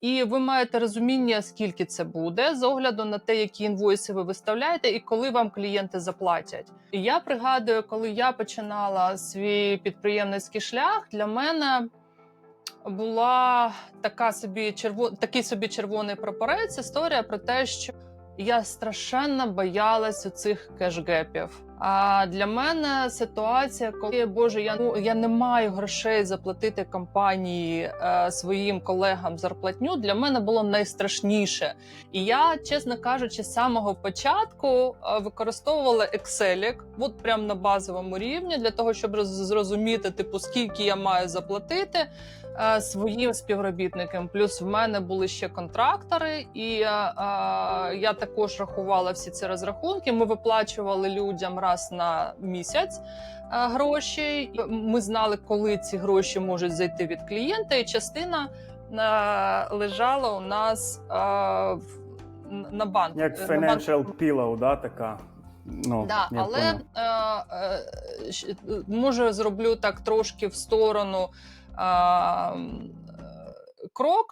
І ви маєте розуміння, скільки це буде, з огляду на те, які інвойси ви виставляєте, і коли вам клієнти заплатять. І я пригадую, коли я починала свій підприємницький шлях, для мене була така собі черво... такий собі червоний прапорець. Історія про те, що я страшенно боялась цих кешгепів. А для мене ситуація, коли Боже, я ну я не маю грошей заплатити компанії е, своїм колегам зарплатню. Для мене було найстрашніше. І я, чесно кажучи, з самого початку е, використовувала Excel, от прямо на базовому рівні, для того, щоб зрозуміти, типу, скільки я маю заплатити е, своїм співробітникам. Плюс в мене були ще контрактори, і е, е, я також рахувала всі ці розрахунки. Ми виплачували людям раз на місяць. е, Гроші ми знали, коли ці гроші можуть зайти від клієнта, і частина е, лежала у нас е, на банку. Як financial pillow, да, така. Ну, Да, але е, е, може зроблю так трошки в сторону е, крок.